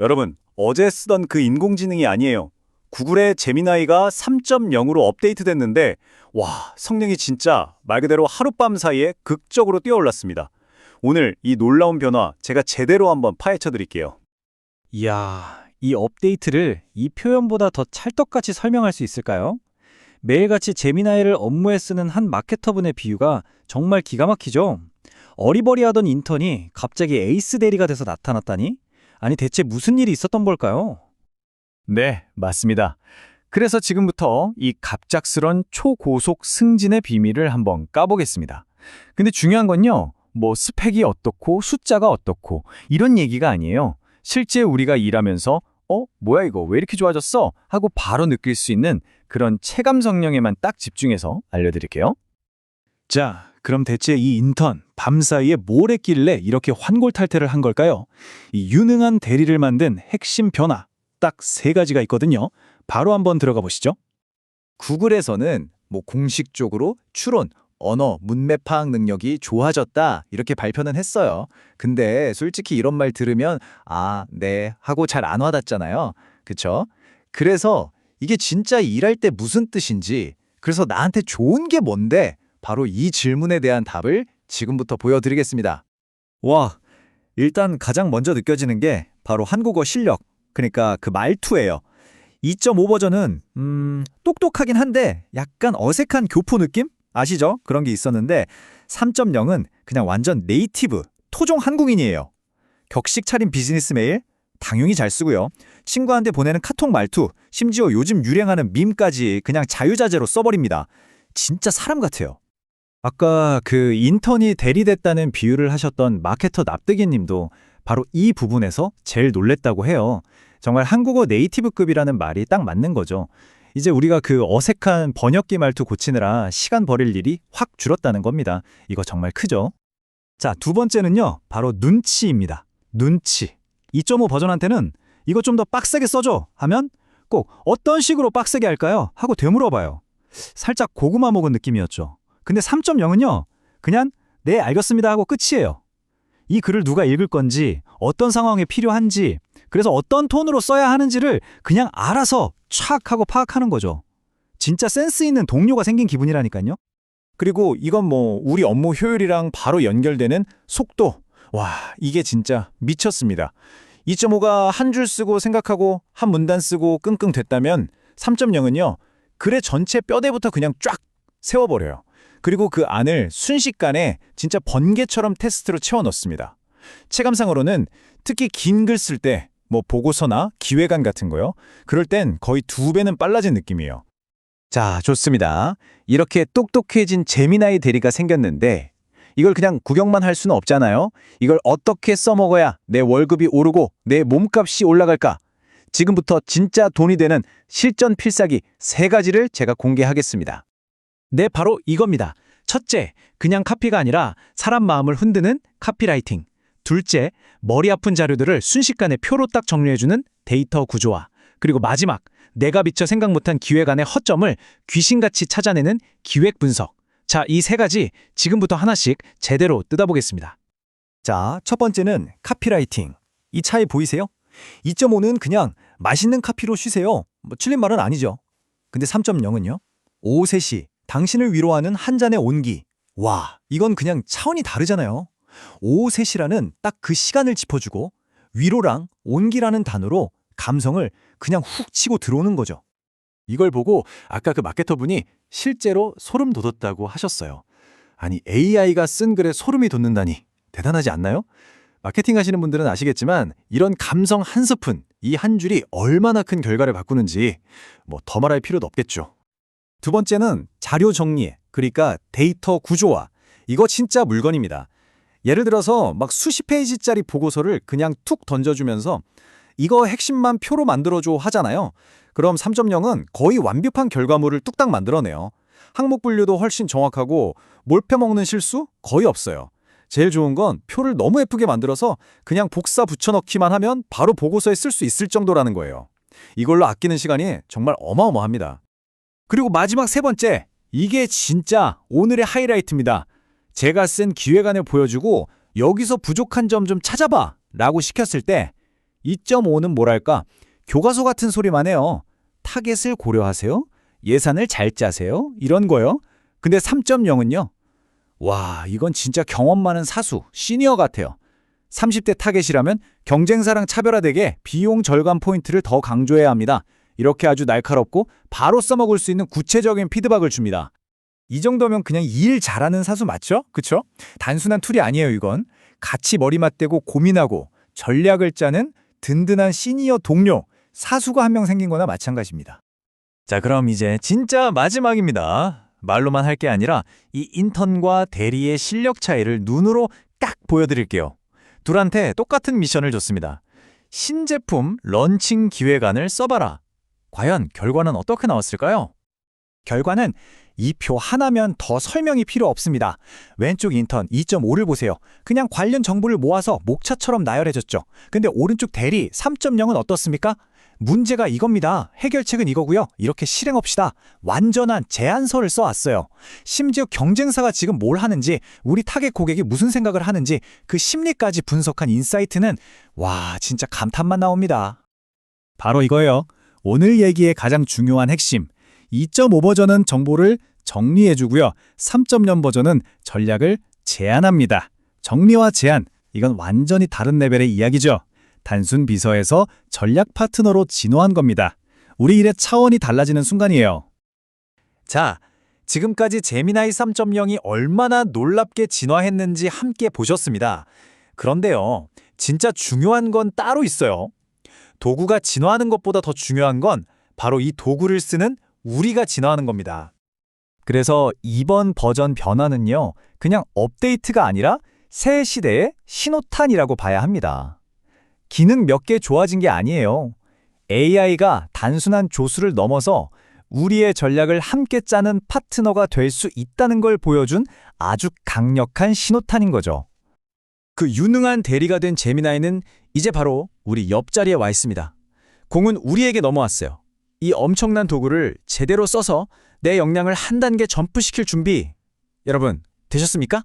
여러분, 어제 쓰던 그 인공지능이 아니에요. 구글의 제미나이가 3.0으로 업데이트됐는데 와, 성능이 진짜 말 그대로 하룻밤 사이에 극적으로 뛰어올랐습니다. 오늘 이 놀라운 변화 제가 제대로 한번 파헤쳐 드릴게요. 이야, 이 업데이트를 이 표현보다 더 찰떡같이 설명할 수 있을까요? 매일같이 제미나이를 업무에 쓰는 한 마케터분의 비유가 정말 기가 막히죠? 어리버리하던 인턴이 갑자기 에이스 대리가 돼서 나타났다니? 아니 대체 무슨 일이 있었던 걸까요? 네, 맞습니다. 그래서 지금부터 이 갑작스런 초고속 승진의 비밀을 한번 까보겠습니다. 근데 중요한 건요, 뭐 스펙이 어떻고 숫자가 어떻고 이런 얘기가 아니에요. 실제 우리가 일하면서 어, 뭐야 이거 왜 이렇게 좋아졌어? 하고 바로 느낄 수 있는 그런 체감 성령에만 딱 집중해서 알려드릴게요. 자, 그럼 대체 이 인턴 밤사이에 뭘 했길래 이렇게 환골탈태를 한 걸까요? 이 유능한 대리를 만든 핵심 변화 딱 세 가지가 있거든요. 바로 한번 들어가 보시죠. 구글에서는 뭐 공식적으로 추론, 언어, 문맥 파악 능력이 좋아졌다 이렇게 발표는 했어요. 근데 솔직히 이런 말 들으면 아, 네 하고 잘 안 와닿잖아요. 그쵸? 그래서 이게 진짜 일할 때 무슨 뜻인지 그래서 나한테 좋은 게 뭔데 바로 이 질문에 대한 답을 지금부터 보여드리겠습니다. 와, 일단 가장 먼저 느껴지는 게 바로 한국어 실력, 그러니까 그 말투예요. 2.5 버전은 음, 똑똑하긴 한데 약간 어색한 교포 느낌? 아시죠? 그런 게 있었는데 3.0은 그냥 완전 네이티브, 토종 한국인이에요. 격식 차린 비즈니스 메일 당연히 잘 쓰고요. 친구한테 보내는 카톡 말투, 심지어 요즘 유행하는 밈까지 그냥 자유자재로 써버립니다. 진짜 사람 같아요. 아까 그 인턴이 대리됐다는 비유를 하셨던 마케터 납득이 님도 바로 이 부분에서 제일 놀랬다고 해요. 정말 한국어 네이티브급이라는 말이 딱 맞는 거죠. 이제 우리가 그 어색한 번역기 말투 고치느라 시간 버릴 일이 확 줄었다는 겁니다. 이거 정말 크죠? 자, 두 번째는요. 바로 눈치입니다. 눈치. 2.5 버전한테는 이거 좀 더 빡세게 써줘 하면 꼭 어떤 식으로 빡세게 할까요? 하고 되물어봐요. 살짝 고구마 먹은 느낌이었죠. 근데 3.0은요. 그냥 네 알겠습니다 하고 끝이에요. 이 글을 누가 읽을 건지 어떤 상황에 필요한지 그래서 어떤 톤으로 써야 하는지를 그냥 알아서 촥 하고 파악하는 거죠. 진짜 센스 있는 동료가 생긴 기분이라니까요. 그리고 이건 뭐 우리 업무 효율이랑 바로 연결되는 속도. 와, 이게 진짜 미쳤습니다. 2.5가 한 줄 쓰고 생각하고 한 문단 쓰고 끙끙 됐다면 3.0은요. 글의 전체 뼈대부터 그냥 쫙 세워버려요. 그리고 그 안을 순식간에 진짜 번개처럼 테스트로 채워 넣습니다. 체감상으로는 특히 긴 글 쓸 때, 뭐 보고서나 기획안 같은 거요. 그럴 땐 거의 두 배는 빨라진 느낌이에요. 자, 좋습니다. 이렇게 똑똑해진 재미나이 대리가 생겼는데 이걸 그냥 구경만 할 수는 없잖아요. 이걸 어떻게 써먹어야 내 월급이 오르고 내 몸값이 올라갈까? 지금부터 진짜 돈이 되는 실전 필사기 세 가지를 제가 공개하겠습니다. 네, 바로 이겁니다. 첫째, 그냥 카피가 아니라 사람 마음을 흔드는 카피라이팅. 둘째, 머리 아픈 자료들을 순식간에 표로 딱 정리해주는 데이터 구조화. 그리고 마지막, 내가 미처 생각 못한 기획안의 허점을 귀신같이 찾아내는 기획 분석. 자, 이 세 가지 지금부터 하나씩 제대로 뜯어보겠습니다. 자, 첫 번째는 카피라이팅. 이 차이 보이세요? 2.5는 그냥 맛있는 카피로 쉬세요. 뭐 틀린 말은 아니죠. 근데 3.0은요? 오후 3시 당신을 위로하는 한 잔의 온기. 와, 이건 그냥 차원이 다르잖아요. 오후 3시라는 딱 그 시간을 짚어주고 위로랑 온기라는 단어로 감성을 그냥 훅 치고 들어오는 거죠. 이걸 보고 아까 그 마케터분이 실제로 소름 돋았다고 하셨어요. 아니 AI가 쓴 글에 소름이 돋는다니 대단하지 않나요? 마케팅 하시는 분들은 아시겠지만 이런 감성 한 스푼, 이 한 줄이 얼마나 큰 결과를 바꾸는지 뭐 더 말할 필요도 없겠죠. 두 번째는 자료 정리, 그러니까 데이터 구조화. 이거 진짜 물건입니다. 예를 들어서 막 수십 페이지짜리 보고서를 그냥 툭 던져주면서 이거 핵심만 표로 만들어줘 하잖아요. 그럼 3.0은 거의 완벽한 결과물을 뚝딱 만들어내요. 항목 분류도 훨씬 정확하고 몰펴먹는 실수 거의 없어요. 제일 좋은 건 표를 너무 예쁘게 만들어서 그냥 복사 붙여넣기만 하면 바로 보고서에 쓸 수 있을 정도라는 거예요. 이걸로 아끼는 시간이 정말 어마어마합니다. 그리고 마지막 세 번째, 이게 진짜 오늘의 하이라이트입니다. 제가 쓴 기획안을 보여주고 여기서 부족한 점 좀 찾아봐 라고 시켰을 때 2.5는 뭐랄까 교과서 같은 소리만 해요. 타겟을 고려하세요. 예산을 잘 짜세요. 이런 거요. 근데 3.0은요. 와, 이건 진짜 경험 많은 사수, 시니어 같아요. 30대 타겟이라면 경쟁사랑 차별화되게 비용 절감 포인트를 더 강조해야 합니다. 이렇게 아주 날카롭고 바로 써먹을 수 있는 구체적인 피드백을 줍니다. 이 정도면 그냥 일 잘하는 사수 맞죠? 그쵸? 단순한 툴이 아니에요, 이건. 같이 머리 맞대고 고민하고 전략을 짜는 든든한 시니어 동료, 사수가 한 명 생긴 거나 마찬가지입니다. 자, 그럼 이제 진짜 마지막입니다. 말로만 할 게 아니라 이 인턴과 대리의 실력 차이를 눈으로 딱 보여드릴게요. 둘한테 똑같은 미션을 줬습니다. 신제품 런칭 기획안을 써봐라. 과연 결과는 어떻게 나왔을까요? 결과는 이 표 하나면 더 설명이 필요 없습니다. 왼쪽 인턴 2.5를 보세요. 그냥 관련 정보를 모아서 목차처럼 나열해줬죠. 근데 오른쪽 대리 3.0은 어떻습니까? 문제가 이겁니다. 해결책은 이거고요. 이렇게 실행합시다. 완전한 제안서를 써왔어요. 심지어 경쟁사가 지금 뭘 하는지, 우리 타겟 고객이 무슨 생각을 하는지 그 심리까지 분석한 인사이트는 와 진짜 감탄만 나옵니다. 바로 이거예요. 오늘 얘기의 가장 중요한 핵심. 2.5 버전은 정보를 정리해주고요. 3.0 버전은 전략을 제안합니다. 정리와 제안, 이건 완전히 다른 레벨의 이야기죠. 단순 비서에서 전략 파트너로 진화한 겁니다. 우리 일의 차원이 달라지는 순간이에요. 자, 지금까지 제미나이 3.0이 얼마나 놀랍게 진화했는지 함께 보셨습니다. 그런데요, 진짜 중요한 건 따로 있어요. 도구가 진화하는 것보다 더 중요한 건 바로 이 도구를 쓰는 우리가 진화하는 겁니다. 그래서 이번 버전 변화는요, 그냥 업데이트가 아니라 새 시대의 신호탄이라고 봐야 합니다. 기능 몇 개 좋아진 게 아니에요. AI가 단순한 조수를 넘어서 우리의 전략을 함께 짜는 파트너가 될 수 있다는 걸 보여준 아주 강력한 신호탄인 거죠. 그 유능한 대리가 된 제미나이는 이제 바로 우리 옆자리에 와 있습니다. 공은 우리에게 넘어왔어요. 이 엄청난 도구를 제대로 써서 내 역량을 한 단계 점프시킬 준비. 여러분, 되셨습니까?